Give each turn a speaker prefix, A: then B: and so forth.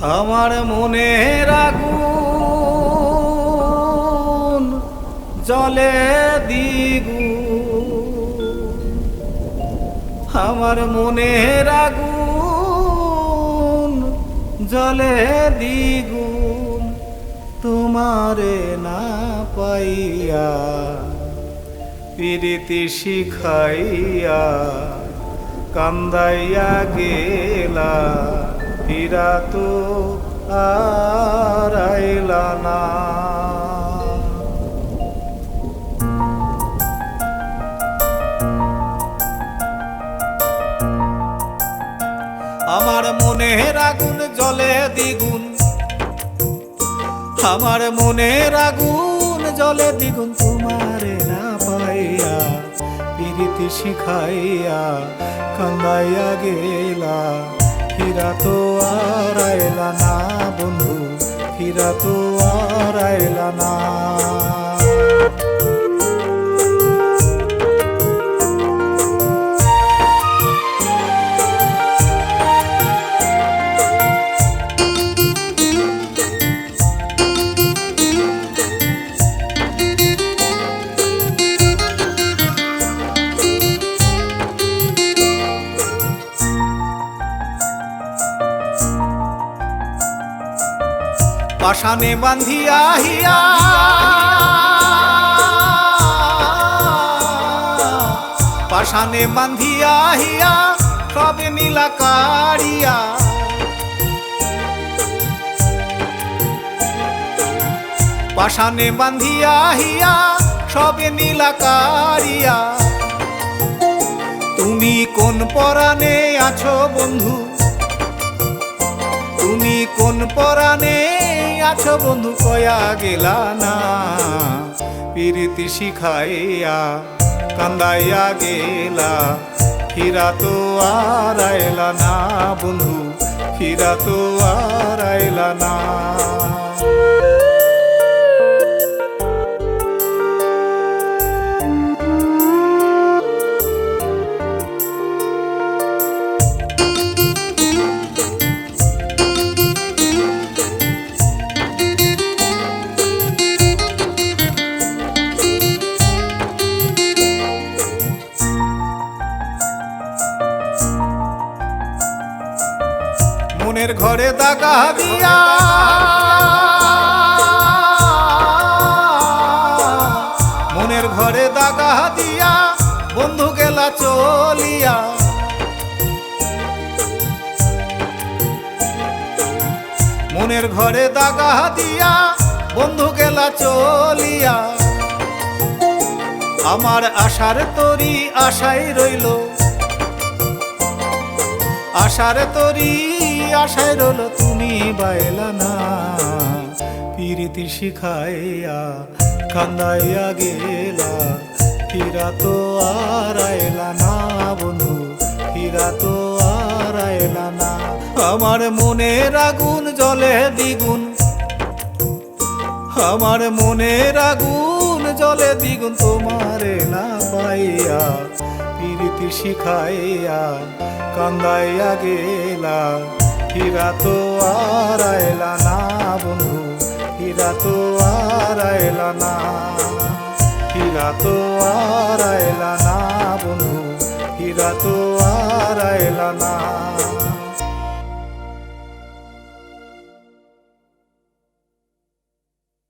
A: আমার মনে আগুন জলে দিগু আমার মনে আগুন জলে দ্বিগুণ তোমারে না পাইয়া, প্রীতি শিখাইয়া কান্দাইয়া গেলা হীরা তো আর না। আমার মনের আগুন জলে দ্বিগুণ। আমার মনের আগুন জলে দ্বিগুণ। তোমারে না পাইয়া প্রীতি শিখাইয়া কান্দাইয়া গেলা। ফিরা তো আর আইলা না বন্ধু ফিরা তো আর আইলা না। পাশানে বান্ধিয়া হিয়া। পাশানে বান্ধিয়া হিয়া, সবে নীলা কাড়িয়া পাশানে বান্ধিয়া হিয়া, সবে নীলা কাড়িয়া তুমি কোন পরাণে আছো বন্ধু? তুমি কোন পরাণে আছো বন্ধু, কয়া গেলা না। প্রীতি শিখাইয়া কান্দাইয়া গেলা। ফিরা তো আর না বন্ধু ফিরা তো আর না। মনের ঘরে দাগা দিয়া। মনের ঘরে দাগা দিয়া বন্ধু গেলা চলিয়া। মনের ঘরে দাগা দিয়া বন্ধু গেলা চলিয়া। আমার আশার তরি আশাই রইল। আশার তরি আশায় রইল তুমি বাইলা না। প্রীতি শিখাইয়া, কান্দাইয়া গেলা। ফিরা তো আর আইলা না বন্ধু ফিরা তো আর আইলা না। আমার মনের আগুন জলে দ্বিগুণ, আমার মনের আগুন জলে দ্বিগুণ, তোমারে না পাইয়া, প্রীতি শিখাইয়া, কান্দাইয়া গেলা। হীরা তো আর আইলা না বন্ধু, হীরা তো আর আইলা না। হীরা তো আর আইলা না বন্ধু, হীরা তো আর আইলা না।